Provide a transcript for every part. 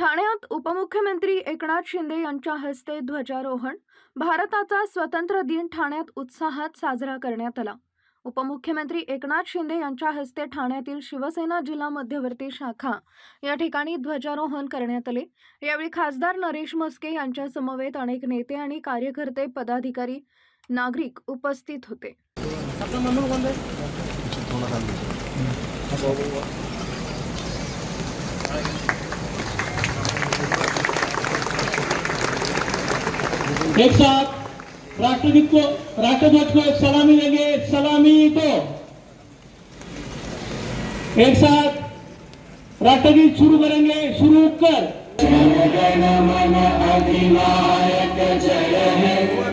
ठाण्यात उपमुख्यमंत्री एकनाथ शिंदे यांच्या हस्ते ध्वजारोहण. भारताचा स्वतंत्र दिन ठाण्यात उत्साहात साजरा करण्यात आला. उपमुख्यमंत्री एकनाथ शिंदे यांच्या हस्ते ठाण्यातील शिवसेना जिल्हा मध्यवर्ती शाखा या ठिकाणी ध्वजारोहण करण्यात आले. यावेळी खासदार नरेश म्हस्के यांच्या समवेत अनेक नेते आणि कार्यकर्ते पदाधिकारी नागरिक उपस्थित होते. एक साथ राष्ट्रगीत को राष्ट्रध्वज को एक सलामी देंगे सलामी को। एक साथ राष्ट्रगीत शुरू करेंगे, शुरू कर।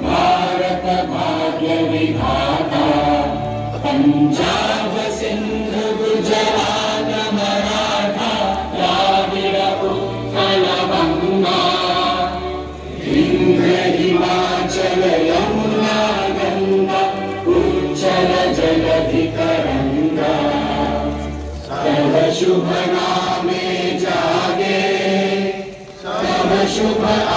भारत भाग्य विधाता पंजाब शुभ नामे जागे। सब शुभ आ